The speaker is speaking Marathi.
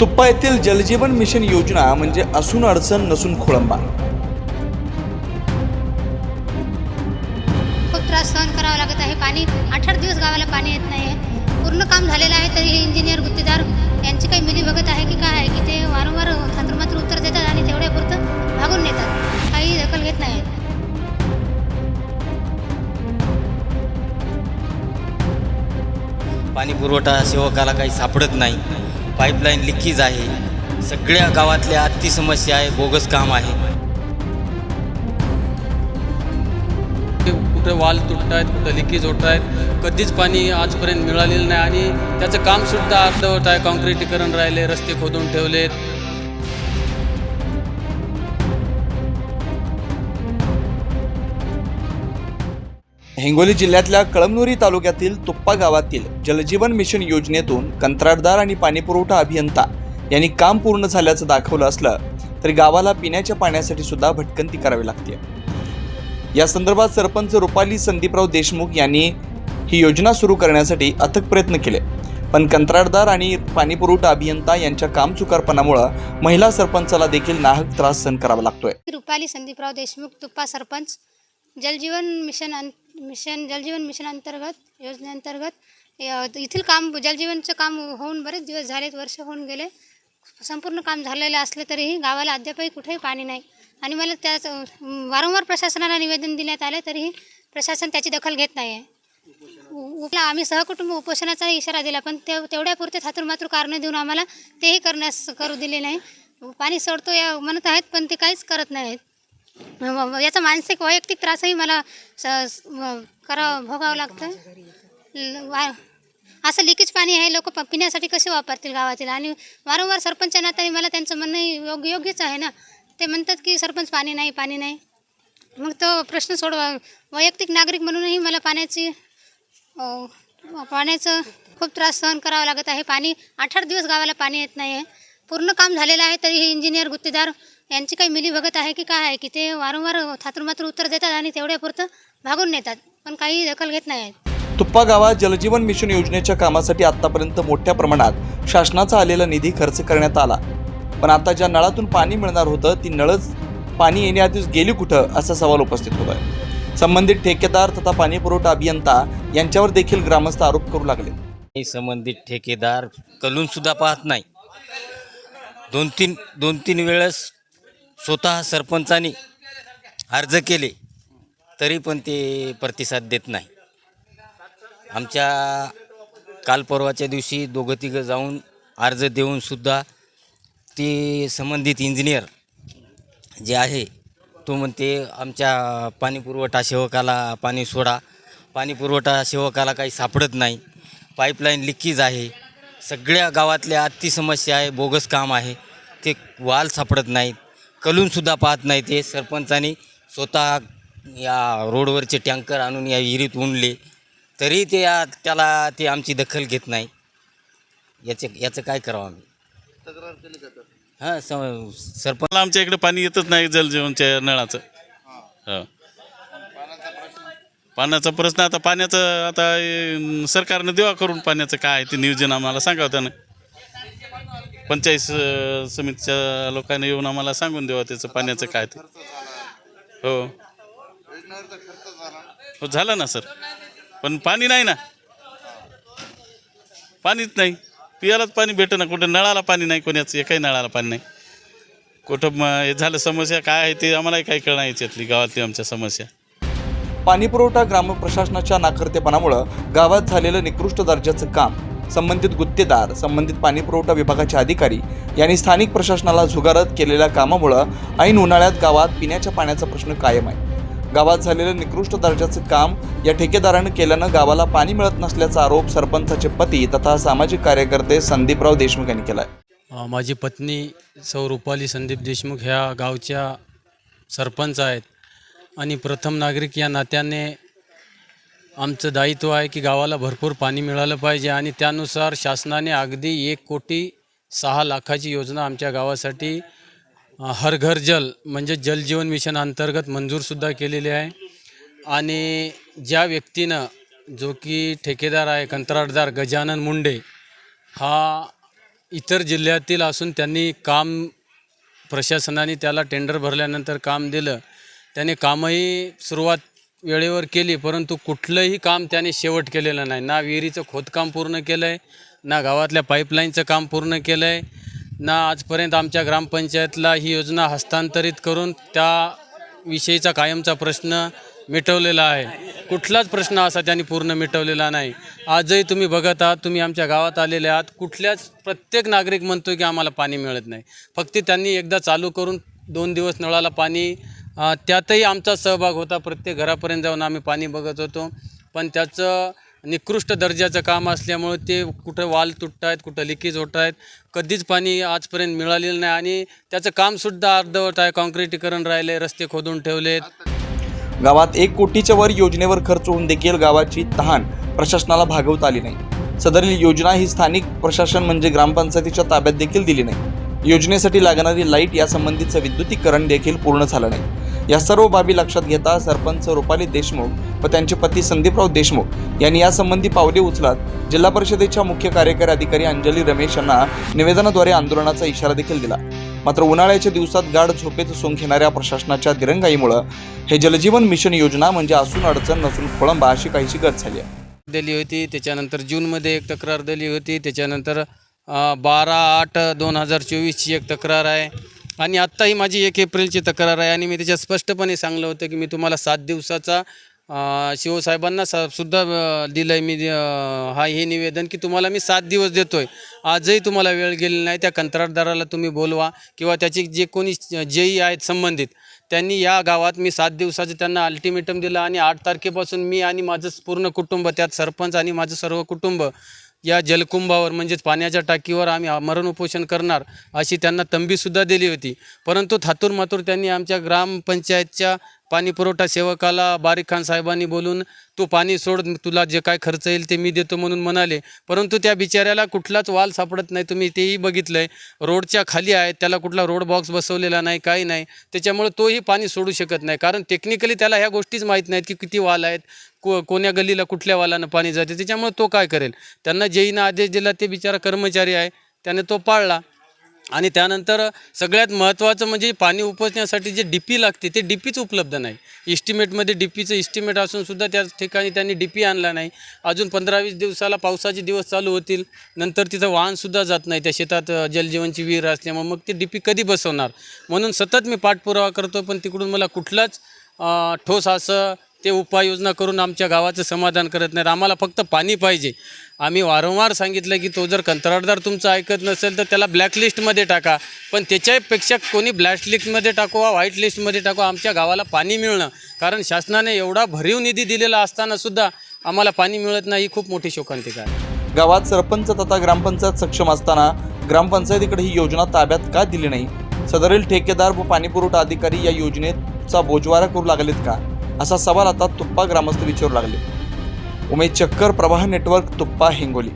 तुप्पा येथील जलजीवन मिशन योजना म्हणजे असून अडचण नसून खोळंबा. खूप त्रास सहन करावा लागत आहे. पाणी आठ आठ दिवस गावाला पाणी येत नाही. आहे पूर्ण काम झालेलं आहे तरी इंजिनियर गुत्तेदार यांची काही मिली बघत आहे की काय आहे की ते वारंवार थांत्रमात्र उत्तर देतात आणि तेवढ्यापुरतं भागून नेतात. काही दखल घेत नाही. पाणी पुरवठा सेवकाला काही सापडत नाही. पाईपलाईन लिकेज आहे. सगळ्या गावातल्या अति समस्या आहे बोगस काम आहे. ते कुठे वाल तुटत आहेत कुठं लिकेज होत आहेत कधीच पाणी आजपर्यंत मिळालेलं नाही आणि त्याचं कामसुद्धा अर्धवट आहे. काँक्रिटीकरण राहिले रस्ते खोदून ठेवलेत. हिंगोली जिल्ह्यातल्या कळमनुरी तालुक्यातील तुप्पा गावातील जलजीवन मिशन योजनेतून कंत्राटदार आणि पाणीपुरवठा अभियंता यांनी काम पूर्ण झाल्याचं दाखवलं असलं तरी गावाला पिण्याच्या पाण्यासाठी सुद्धा भटकंती करावी लागते. या संदर्भात सरपंच रुपाली संदीपराव देशमुख यांनी ही योजना सुरू करण्यासाठी अथक प्रयत्न केले. पण कंत्राटदार आणि पाणीपुरवठा अभियंता यांच्या कामचुकारपणामुळं महिला सरपंचाला देखील नाहक त्रास सहन करावा लागतोय. Rupali Sandeeprao Deshmukh Tuppa sarpanch Jal Jeevan mission mission Jal Jeevan mission अंतर्गत योजनेअंतर्गत येथील काम जलजीवनचं काम होऊन बरेच दिवस झालेत वर्ष होऊन गेले. संपूर्ण काम झालेलं असलं तरीही गावाला अद्यापही कुठेही पाणी नाही. आणि मला त्याच वारंवार प्रशासनाला निवेदन देण्यात आले तरीही प्रशासन त्याची दखल घेत नाही आहे आम्ही सहकुटुंब उपोषणाचा इशारा दिला पण ते तेवढ्यापुरते थातुरमातूर कारणं देऊन आम्हाला तेही करण्यास करू दिले नाही. पाणी सोडतो या म्हणत आहेत पण ते काहीच करत नाहीत. याचा मानसिक वैयक्तिक त्रासही मला स स- करा भोगावं लागतं. ल- वा असं लिकेज पाणी आहे लोक पिण्यासाठी कसे वापरतील गावातील? आणि वारंवार सरपंच नात्याने मला त्यांचं म्हणणं योग्य योग्यच आहे ना? ते म्हणतात की सरपंच पाणी नाही पाणी नाही. मग तो प्रश्न सोडवा. वैयक्तिक नागरिक म्हणूनही मला पाण्याची पाण्याचं खूप त्रास सहन करावा लागत आहे. पाणी आठ आठ दिवस गावाला पाणी येत नाही आहे पूर्ण काम झालेलं आहे तरीही इंजिनियर गुत्तेदार यांची काही मिली बघत आहे की काय आहे की ते वारंवार थातुरमात्र उत्तर देतात आणि तेवढ्यापुरतं भागून नेतात पण काही दखल घेत नाही आहेत. तुप्पा गावात जलजीवन मिशन योजनेच्या कामासाठी आतापर्यंत मोठ्या प्रमाणात शासनाचा आलेला निधी खर्च करण्यात आला. पण आता ज्या नळातून पाणी मिळणार होतं ती नळच पाणी येण्याआधीच गेली कुठं असा सवाल उपस्थित होत आहे संबंधित ठेकेदार तथा पाणी पुरवठा अभियंता यांच्यावर देखील ग्रामस्थ आरोप करू लागले. हे संबंधित ठेकेदार कलून सुद्धा पाहत नाही. दोन तीन दोन तीन वेळेस स्वतः सरपंचाने अर्ज केले तरी पण ते प्रतिसाद देत नाही. आमच्या काल परवाच्या दिवशी दोघं तिघं जाऊन अर्ज देऊनसुद्धा ते संबंधित इंजिनियर जे आहे तो म्हणते आमच्या पाणीपुरवठा सेवकाला पाणी सोडा. पाणीपुरवठा सेवकाला काही सापडत नाही. पाईपलाईन लिकेज आहे. सगळ्या गावातल्या अति समस्या आहे बोगस काम आहे. ते वाल सापडत नाहीत. कलूनसुद्धा पाहत नाही ते सरपंचानी स्वतः या रोडवरचे टँकर आणून या विहिरीत उणले तरी ते या त्याला ते आमची दखल घेत नाही. याचे याचं काय करावं आम्ही? हां स सरपंच आमच्या इकडे पाणी येतच नाही जलजीवनच्या नळाचं. हो. पाण्याचा प्रश्न? आता पाण्याचं आता सरकारनं देवा करून पाण्याचं काय आहे ते नियोजन आम्हाला सांगावं त्यानं. पंचायत स- समितीच्या लोकांनी येऊन आम्हाला सांगून द्यावं त्याचं पाण्याचं काय ते. हो. हो झालं ना सर. पण पाणी नाही ना. पाणीच नाही. पियालाच पाणी भेटं ना कुठं नळाला पाणी नाही कोणाचं एकाही नळाला पाणी नाही. कुठं मग हे झालं समस्या काय आहे ते आम्हालाही काही कळणार याच्यातली गावातली आमच्या समस्या. पाणीपुरवठा ग्राम प्रशासनाच्या नाकर्तेपणामुळं गावात झालेलं निकृष्ट दर्जाचं काम संबंधित गुत्तेदार संबंधित पाणीपुरवठा विभागाचे अधिकारी यांनी स्थानिक प्रशासनाला झुगारत केलेल्या कामामुळं ऐन उन्हाळ्यात गावात पिण्याच्या पाण्याचा प्रश्न कायम आहे. गावात झालेलं निकृष्ट दर्जाचं काम या ठेकेदारानं केल्यानं गावाला पाणी मिळत नसल्याचा आरोप सरपंचाचे पती तथा सामाजिक कार्यकर्ते संदीपराव देशमुख यांनी केला आहे माझी पत्नी सौ रुपाली संदीप देशमुख ह्या गावच्या सरपंच आहेत. आणि प्रथम नागरिक या नात्याने आमचं दायित्व आहे की गावाला भरपूर पाणी मिळालं पाहिजे आणि त्यानुसार शासनाने अगदी एक कोटी सहा लाखाची योजना आमच्या गावासाठी हर घर जल म्हणजे जलजीवन मिशन अंतर्गत मंजूरसुद्धा केलेली आहे. आणि ज्या व्यक्तीनं जो की ठेकेदार आहे कंत्राटदार गजानन मुंडे हा इतर जिल्ह्यातील असून त्यांनी काम प्रशासनाने त्याला टेंडर भरल्यानंतर काम दिलं. त्याने कामही सुरुवात वेळेवर केली परंतु कुठलंही काम त्याने शेवट केलेलं नाही. ना विहिरीचं खोदकाम पूर्ण केलं आहे ना गावातल्या पाईपलाईनचं काम पूर्ण केलं आहे ना आजपर्यंत आमच्या ग्रामपंचायतला ही योजना हस्तांतरित करून त्या विषयीचा कायमचा प्रश्न मिटवलेला आहे. कुठलाच प्रश्न असा त्यांनी पूर्ण मिटवलेला नाही. आजही तुम्ही बघत आहात तुम्ही आमच्या गावात आलेले आहात कुठल्याच प्रत्येक नागरिक म्हणतो की आम्हाला पाणी मिळत नाही. फक्त त्यांनी एकदा चालू करून दोन दिवस नळाला पाणी त्यातही आमचा सहभाग होता. प्रत्येक घरापर्यंत जाऊन आम्ही पाणी बघत होतो. पण त्याचं निकृष्ट दर्जाचं काम असल्यामुळे ते कुठं वाल तुटत आहेत कुठं लिकेज होत आहेत कधीच पाणी आजपर्यंत मिळालेलं नाही. आणि त्याचं कामसुद्धा अर्धवट आहे. काँक्रिटीकरण राहिले रस्ते खोदून ठेवलेत. गावात एक कोटीच्या वर योजनेवर खर्च होऊन देखील गावाची तहान प्रशासनाला भागवता आली नाही. सदरील योजना ही स्थानिक प्रशासन म्हणजे ग्रामपंचायतीच्या ताब्यात देखील दिली नाही. योजनेसाठी लागणारी लाइट यासंबंधीचं विद्युतीकरण देखील पूर्ण झालं नाही. या सर्व बाबी लक्षात घेता सरपंच रुपाली देशमुख व त्यांचे पती संदीपराव देशमुख यांनी यासंबंधी पावले उचलत. जिल्हा परिषदेच्या मुख्य कार्यकारी अधिकारी अंजली रमेश यांना निवेदनाद्वारे आंदोलनाचा इशारा देखील दिला. मात्र उन्हाळ्याच्या दिवसात गाढ झोपेत सोंग घेणाऱ्या प्रशासनाच्या दिरंगाईमुळं हे जलजीवन मिशन योजना म्हणजे असून अडचण नसून खोळंबा अशी काहीशी गत झाली आहे. दिली होती त्याच्यानंतर जूनमध्ये एक तक्रार दिली होती त्याच्यानंतर बारा आठ दोन हजार चोवीसची एक तक्रार आहे. आणि आत्ताही माझी एक एप्रिलची तक्रार आहे आणि मी त्याच्यात स्पष्टपणे सांगलं होतं की मी तुम्हाला सात दिवसाचा शिवसाहेबांना सा सुद्धा दिलं आहे मी हा हे निवेदन की तुम्हाला मी सात दिवस देतो आहे आजही तुम्हाला वेळ गेली नाही त्या कंत्राटदाराला तुम्ही बोलवा किंवा त्याची जे कोणी जेई आहेत संबंधित त्यांनी या गावात मी सात दिवसाचं त्यांना अल्टिमेटम दिलं आणि आठ तारखेपासून मी आणि माझं पूर्ण कुटुंब त्यात सरपंच आणि माझं सर्व कुटुंब या जलकुंभावर म्हणजेच पाण्याच्या टाकीवर आम्ही मरण उपोषण करणार अशी त्यांना तंबीसुद्धा दिली होती. परंतु थातूर मातूर त्यांनी आमच्या ग्रामपंचायतच्या पाणी पुरवठा सेवकाला बारीक खान साहेबांनी बोलून तू पाणी सोड तुला जे काय खर्च येईल ते मी देतो म्हणून म्हणाले. परंतु त्या बिचाऱ्याला कुठलाच वाल सापडत नाही तुम्ही तेही बघितलं आहे रोडच्या खाली आहे त्याला कुठला रोड बॉक्स बसवलेला नाही काही नाही. त्याच्यामुळे तोही पाणी सोडू शकत नाही. कारण टेक्निकली त्याला ह्या गोष्टीच माहीत नाहीत की किती वाल आहेत. को कोण्या गल्लीला कुठल्या वालानं पाणी जाते त्याच्यामुळे तो काय करेल? त्यांना जेईनं आदेश दिला ते बिचारा कर्मचारी आहे त्याने तो पाळला. आणि त्यानंतर सगळ्यात महत्त्वाचं म्हणजे पाणी उपसण्यासाठी जे डी पी लागते ते डी पीच उपलब्ध नाही. इस्टिमेटमध्ये डी पीचं इस्टिमेट असूनसुद्धा त्या ठिकाणी त्यांनी डी पी आणला नाही. अजून पंधरा वीस दिवसाला पावसाचे दिवस चालू होतील. नंतर तिथं वाहनसुद्धा जात नाही त्या शेतात जलजीवनची विहीर असल्यामुळे. मग ते डी पी कधी बसवणार? म्हणून सतत मी पाठपुरावा करतो पण तिकडून मला कुठलाच ठोस असं ते उपाययोजना करून आमच्या गावाचं समाधान करत नाहीत. आम्हाला फक्त पाणी पाहिजे. आम्ही वारंवार सांगितलं की तो जर कंत्राटदार तुमचं ऐकत नसेल तर त्याला ब्लॅकलिस्टमध्ये टाका. पण त्याच्यापेक्षा कोणी ब्लॅकलिस्टमध्ये टाकू वा व्हाईट लिस्टमध्ये टाकू आमच्या गावाला पाणी मिळणं. कारण शासनाने एवढा भरीव निधी दिलेला असतानासुद्धा आम्हाला पाणी मिळत नाही. ही खूप मोठी शोकांतिका आहे. गावात सरपंच तथा ग्रामपंचायत सक्षम असताना ग्रामपंचायतीकडे ही योजना ताब्यात का दिली नाही? सदरील ठेकेदार व पाणीपुरवठा अधिकारी या योजनेचा बोजवारा करू लागलेत का? असा सवाल आता तुप्पा ग्रामस्थ विचारू लागले. उमेद चक्कर प्रवाह नेटवर्क तुप्पा हिंगोली.